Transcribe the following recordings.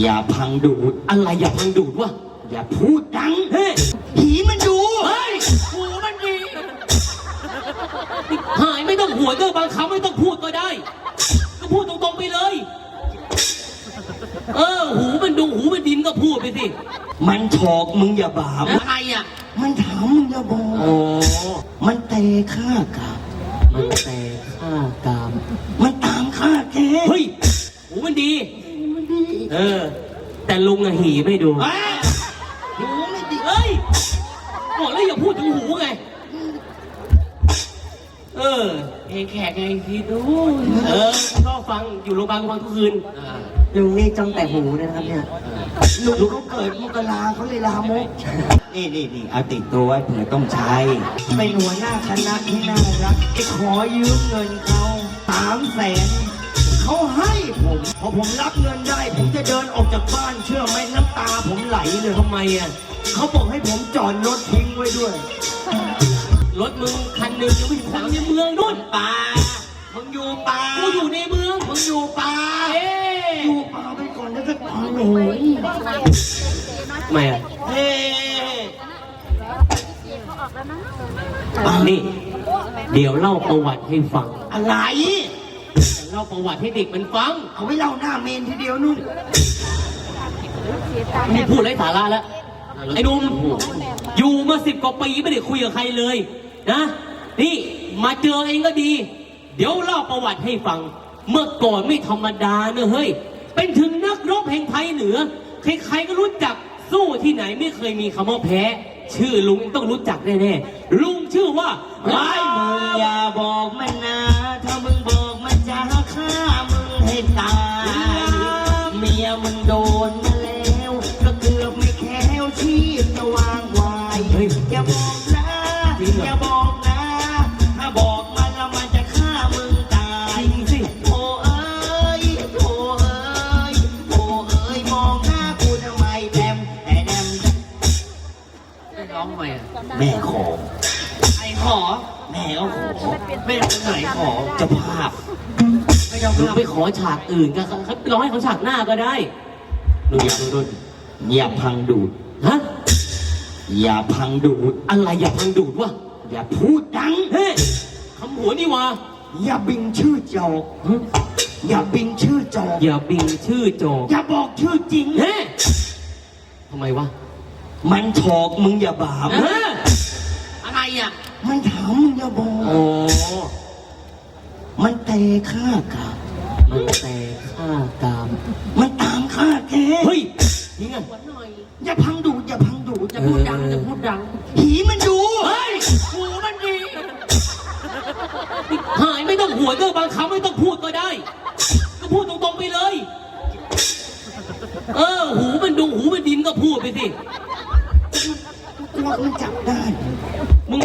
อย่าพังดูด อะไรอย่าพังดูดวะ อย่าพูดดัง เฮ้ยผีมันดูเฮ้ยหูมันดีหายไม่ต้องหัวเด้อบางคำไม่ต้องพูดก็ได้ ก็พูดตรงๆไปเลย เออ หูมันดูหูมันดินก็พูดไปสิ มันถอกมึงอย่าบาปใครอะ มันถามมึงอย่าบอก โอ้มันเตะข้ากลับมันแต่ฆ่ากาม มันตามข้าแกเฮ้ยหูมันดี เออ แต่ลุงอะหีไม่ดูเอ้ยหูไม่ดีเฮ้ยบอกแล้วอย่าพูดถึงหูไง เออเพลงแขกไงพี่ดูเออชอบฟังอยู่โรงพยาบาลฟังทุกคืนลุงนี่จ้องแต่หูนะครับเนี่ยลุงเขาเกิดมกราเขาเลยลามกนี่นี่นี่เอาติดตัวไว้เผื่อต้องใช้เป็นหัวหน้าคณะที่น่ารักไปขอยืมเงินเขาสามแสนเขาให้ผม พอผมรับเงินได้ ผมจะเดินออกจากบ้านเชื่อไหมน้ำตาผมไหลเลยทำไมอะเขาบอกให้ผมจอดรถทิ้งไว้ด้วย รถมึงคันหนึ่งยังไม่ถึงสามในเมืองนู่นป่ามึงอยู่ป่ากูอยู่ในเมืองมึงอยู่ป่าเอ๊อยู่ป่าไปก่อนแล้วก็ป่าหนูทำไมอะเฮ้นี่ เดี๋ยวเล่าประวัติให้ฟังอะไรเล่าประวัติให้เด็กมันฟัง เอาไว้เล่าหน้าเมนทีเดียวนู่นนี่พูดไร้สาระแล้ว ไอ้หนุ่มอยู่มาสิบกว่าปีไม่ได้คุยกับใครเลยนะนี่มาเจอเองก็ดี เดี๋ยวเล่าประวัติให้ฟัง เมื่อก่อนไม่ธรรมดาเนอะเฮ้ย เป็นถึงนักรบแห่งไทยเหนือ ใครๆก็รู้จักสู้ที่ไหนไม่เคยมีคำว่าแพ้ ชื่อลุงต้องรู้จักแน่ๆลุงชื่อว่าไอ้มึงอย่าบอกแมัน แม่ก็ขอแม่คนไหนขอเจะภาพไม่ต้องไปขอฉากอื่นก็ร้องให้เขาฉากหน้าก็ได้ดูดิดูดิอย่าพังดูดฮะอย่าพังดูดอะไรอย่าพังดูดวะอย่าพูดดังเฮ้ยคำหัวนี่วะอย่าบิงชื่อจอกอย่าบิงชื่อจอกอย่าบิงชื่อโจกอย่าบอกชื่อจริง เฮ้ยทำไมวะมันถอกมึงอย่าบาปฮะออ มันถามมึงอย่าบอก โอ้มันเตะข้ากลับมันแต่ฆ่ากาม มันตามข้าแกเฮ้ยยิงอะอย่าพังดูดอย่าพังดูดจะพูดดังจะพูดดังผีมันดูเฮ้ยหูมันดีหายไม่ต้องหัวเด้อบางคำไม่ต้องพูดก็ได้ ก็พูดตรงๆไปเลย เออ หูมันดูหูมันดินก็พูดไปสิ กลัวมันจับได้มึง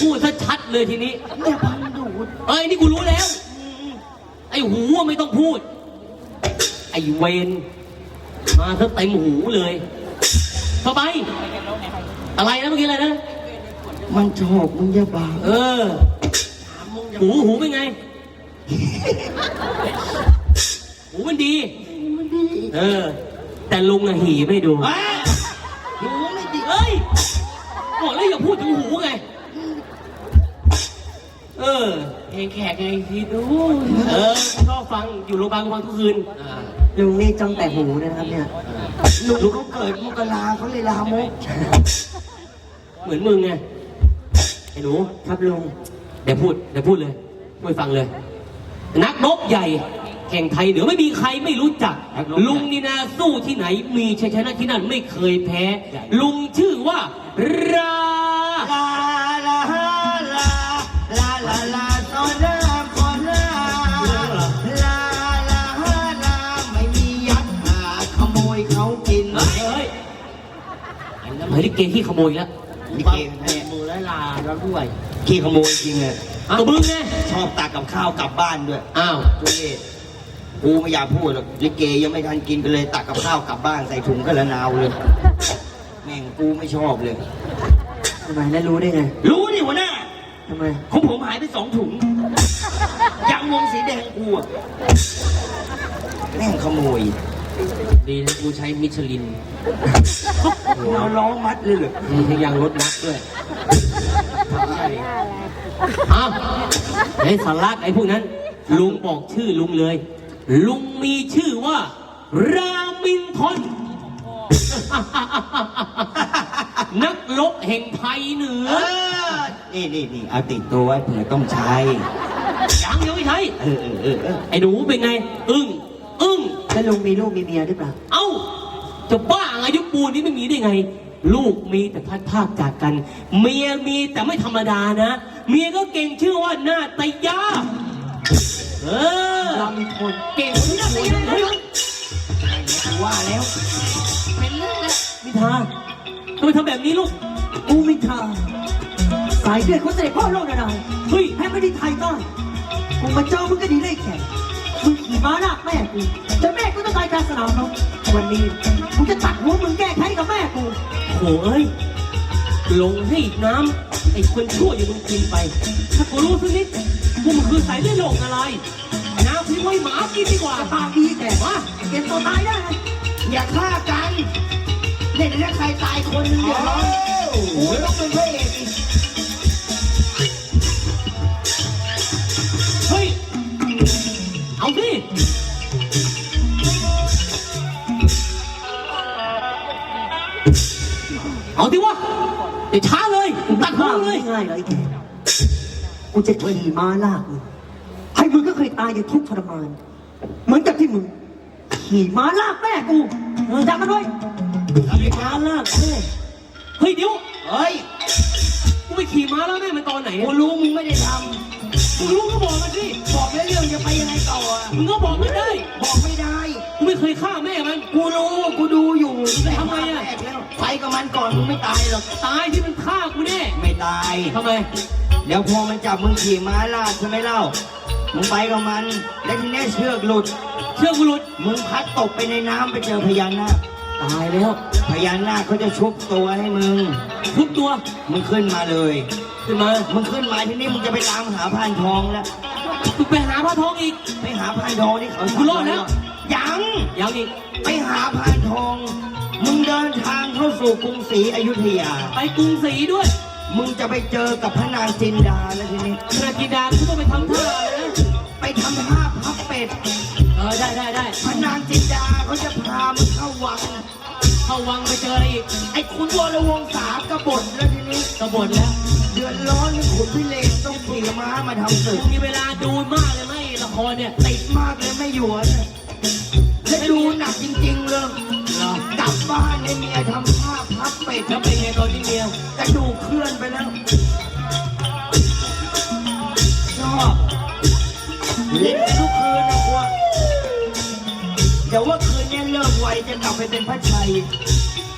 พูดซะชัดเลยทีนี้อย่าพังดูดเอ้ยนี่กูรู้แล้ว ไอ้หูอะไม่ต้องพูด ไอ้เวนมาซะเต็มหูเลยเข้าไป อะไรนะเมื่อกี้อะไรนะ มันถอกมึงอย่าบาปเออ หูหูเป็นไง หูมันดี เออ แต่ลุงอะหีไม่ดูเอ้ยหูไม่ดีเอ้ยบอกแล้วอย่าพูดถึงหูไง เออเพลงแขกไงพี่ดูเออชอบฟังอยู่โรงพยาบาลฟังทุกคืนลุงนี่จ้องแต่หูนะครับเนี่ยลุงเขาเกิดมกราเขาเลยลามกเหมือนมึงไงไอ้หนูครับลุงเดี๋ยวพูดเดี๋ยวพูดเลยพูดให้ฟังเลย นักรบใหญ่แข่งไทยเหนือไม่มีใครไม่รู้จักนักรบใหญ่ลุงนี่นาสู้ที่ไหน มีชัยชนะที่นั่นไม่เคยแพ้ ลุงชื่อว่ารา เฮ้ยลิเกที่ขโมยแล้วลิเกแพ้มือและลาแล้วด้วยขี้ขโมยจริงเลยอ้าวมึงไงชอบตักกับข้าวกลับบ้านด้วย อ้าวทุเรศกูไม่อยากพูดหรอกลิเกยังไม่ทันกินกันเลยตักกับข้าวกลับบ้านใส่ถุงกระนาวเลย แม่งกูไม่ชอบเลย ทำไมแล้วรู้ได้ไง รู้นี่หัวหน้าทำไม ของผมหายไปสองถุงยางวงสีแดงกูอะแม่งขโมย ดีนะกูใช้มิชลินเอาล้อมัดเลยเหรอมีทั้งยางรถนักด้วยใช่อ้าวไอ้สารักไอ้พวกนั้น ลุงบอกชื่อลุงเลย ลุงมีชื่อว่า รามินทอน นักลบแห่งไทยเหนือเออนี่นี่นี่เอาติดตัวไว้เผื่อต้องใช้ยังยังไม่ใช่ เออเออเออเออไอ้หนูเป็นไง อึ้งอึ้ง แล้วลุงมีลูกมีเมียหรือเปล่า เอ้า จะบ้าอายุปูนนี้ไม่มีได้ไง ลูกมีแต่พัดภาคจากกัน เมียมีแต่ไม่ธรรมดานะ เมียก็เก่งชื่อว่านาตยา เออเรามีคนเก่งนาตยาเฮ้ยว่าแล้วเป็นเรื่องแล้วนิทาทำไมทำแบบนี้ลูกกูมิทาสายเลือดของเสด็จพ่อโลกนาราเฮ้ย ให้ไม่ได้ไทยบ้านกูมาเจอมึงก็ดีได้แค่ มึงขี่ม้าลากแม่กูแต่แม่กูต้องตายกลารสนามเนาะวันนี้กูจะตัดหัวมึงแก้แค้นกับแม่กูโหเอ้ยลงให้น้ำไอ้คนชั่วอย่างมึงกินไป ถ้ากูรู้สักนิดกูมันคือสายเลือดโลกอะไรน้ำทิ้งไว้หมากินดีกว่าปากดีแก่มาเก็บตัวตายได้ไงอย่าฆ่ากันเนี่ยถ้าใครตายคนหนึงเดี๋ยวร้อนกูต้องเป็นพระเอก เดี๋ยวช้าเลยกูตัดหัวเลยง่ายๆเลยไอ้แกกูจะขี่ม้าลากมึงให้มึงก็เคยตายอย่างทุกข์ทรมาน เหมือนกับที่มึงขี่ม้าลากแม่กูจำมันไว้ขี่ม้าลากแม่เฮ้ยเดี๋ยวเฮ้ยกูไปขี่ม้าแล้วแม่มันตอนไหนกูอะรู้มึงไม่ได้ทมึงรู้ก็บอกมาสิำบอกแล้วเรื่องจะไปยังไงต่ออะมึงก็บอกไม่ได้ บอกไม่ได้กูไม่ เคยฆ่าแม่มัน กูรู้ กูดูอยู่ทำไมอะแรกแล้วไปกับมันก่อนมึงไม่ตายหรอก ตายที่มันฆ่ากูแน่ไม่ตาย ทำไม เดี๋ยวพอมันจับมึงขี่ม้าลาดใช่ไหมเล่า มึงไปกับมัน แล้วทีนี้เชือกหลุด เชื่อกูหลุด มึงพัดตกไปในน้ำไปเจอพญานาค ตายแล้วพญานาคเขาจะชุบตัวให้มึง ทุกตัว มึงขึ้นมาเลย ขึ้นมา มึงขึ้นมาทีนี้มึงจะไปตามหาพานทองแล้ว กูไปหาพระทองอีก ไปหาพานทองที่เขากูรอดแล้ว ยังยังอีกไปหาพานทอง มึงเดินทางเข้าสู่กรุงศรีอยุธยา ไปกรุงศรีด้วยมึงจะไปเจอกับพระนางจินดาแล้วทีนี้ขณะกินดากูต้องไปทำท่าเลยนะไปทำท่าพับเป็ดเออได้ได้ได้พระนางจินดาเขาจะพามึงเข้าวัง เข้าวังไปเจออะไรอีกไอ้คุณวรวงศากบฏแล้วทีนี้ กบฏแล้วเดือดร้อนที่ขุนพิเรนต้องขี่ม้ามาทำศึกกูมีเวลาดูมากเลยไหมละครเนี่ย ติดมากเลยไม่หยวนและดูหนักจริงๆเลยเหรอกลับบ้านเนี่ยเมียทำท่าพับเป็ดแล้วเป็นไงตอนนี้เมียกระดูกเคลื่อนไปแล้วชอบเล่นทุกคืนนะกลัวเดี๋ยวว่าคืนนี้เลิกไวจะกลับไปเป็นพระชัย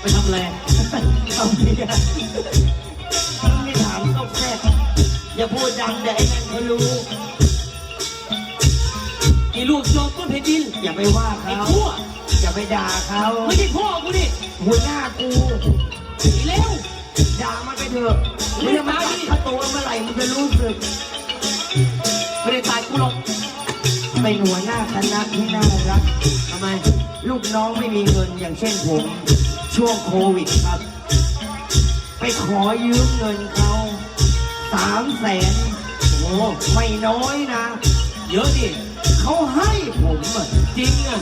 ไปทำอะไรเอาเมียไม่ถามก็แค่อย่าพูดดังเดี๋ยวไอ้นั่นเขารู้ไอ้ลูกโจรต้นเพชรดินอย่าไปว่าไอ้เขาชั่วอย่าไปด่าเขาไม่ใช่พ่อกูนี่หัวหน้ากูไอ้เร็ว ด่ามันไปเถอะเมื่อมันตัดข้าตัวเมื่อไหร่มันจะรู้สึกไม่ได้ตายกูหรอกเป็นหัวหน้าคณะที่น่ารักทำไม ลูกน้องไม่มีเงินอย่างเช่นผม ช่วงโควิดครับ ไปขอยืมเงินเขาสามแสนโอ้ไม่น้อยนะ เยอะดิ เขาให้ผมอะจริงอะ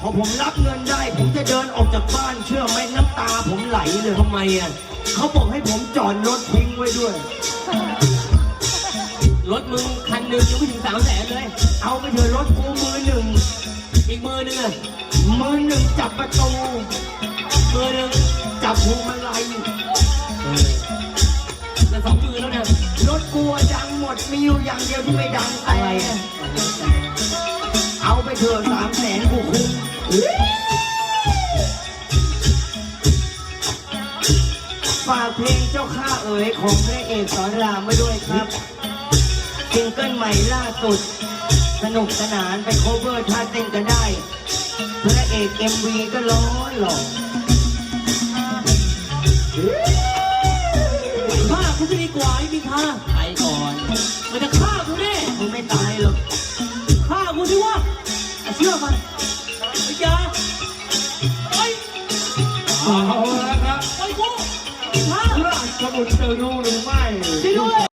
พอผมรับเงินได้ ผมจะเดินออกจากบ้านเชื่อไหมน้ำตาผมไหลเลยทำไมอะเขาบอกให้ผมจอดรถทิ้งไว้ด้วย รถมึงคันหนึ่งยังไม่ถึงสามแสนเลย เอาไปเถอะรถกูมือหนึ่งอีกมือหนึงอะมือหนึ่งจับประตูมือหนึงจับพวงมาลัยแต่สองมือแล้วเนี่ยรถกูอะดังหมดมีอยู่อย่างเดียวที่ไม่ดังแต่อะไรอะ เอาไปเถอสามแสนกูคุ้มฝากเพลงเจ้าข้าเอ๋ยของพระเอกสอนรามไว้ด้วยครับซิงเกิลใหม่ล่าสุด สนุกสนานไปโคเวอร์ท่าเต้นกันได้ พระเอกเอ็มวีก็ร้อนหล่อฆ่ากูจะดีกว่าไอ้มินทาไปก่อน มันจะฆ่ากูแน่มึงไม่ตายหรอกฆ่ากูสิวะ เชื่อมันไอ้ยาไปเอาละครับไปกูฮะ ราชบุตรจะรู้หรือไม่ ช่วยด้วย